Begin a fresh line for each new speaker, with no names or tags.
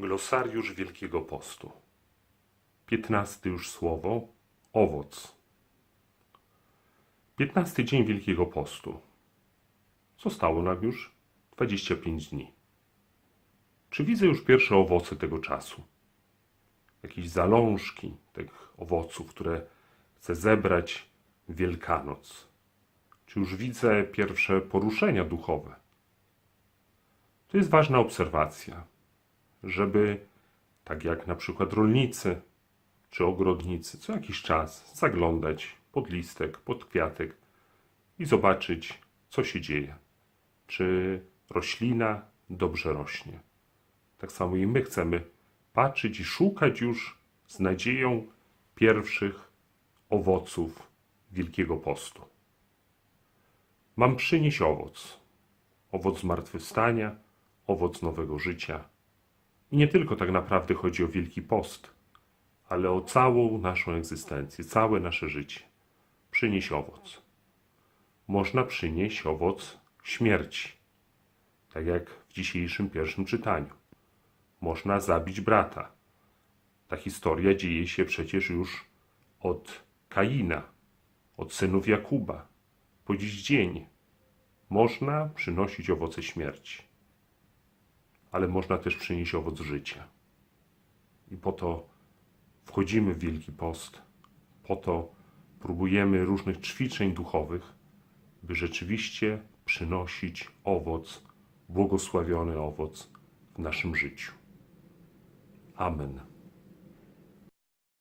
Glosariusz Wielkiego Postu. Piętnasty już słowo owoc. Piętnasty dzień Wielkiego Postu. Zostało nam już 25 dni. Czy widzę już pierwsze owoce tego czasu? Jakieś zalążki tych owoców, które chcę zebrać w Wielkanoc. Czy już widzę pierwsze poruszenia duchowe? To jest ważna obserwacja, żeby, tak jak na przykład rolnicy czy ogrodnicy, co jakiś czas zaglądać pod listek, pod kwiatek i zobaczyć, co się dzieje. Czy roślina dobrze rośnie. Tak samo i my chcemy patrzeć i szukać już z nadzieją pierwszych owoców Wielkiego Postu. Mam przynieść owoc. Owoc zmartwychwstania, owoc nowego życia. I nie tylko tak naprawdę chodzi o Wielki Post, ale o całą naszą egzystencję, całe nasze życie. Przynieś owoc. Można przynieść owoc śmierci, tak jak w dzisiejszym pierwszym czytaniu. Można zabić brata. Ta historia dzieje się przecież już od Kaina, od synów Jakuba, po dziś dzień. Można przynosić owoce śmierci, ale można też przynieść owoc życia. I po to wchodzimy w Wielki Post, po to próbujemy różnych ćwiczeń duchowych, by rzeczywiście przynosić owoc, błogosławiony owoc w naszym życiu. Amen.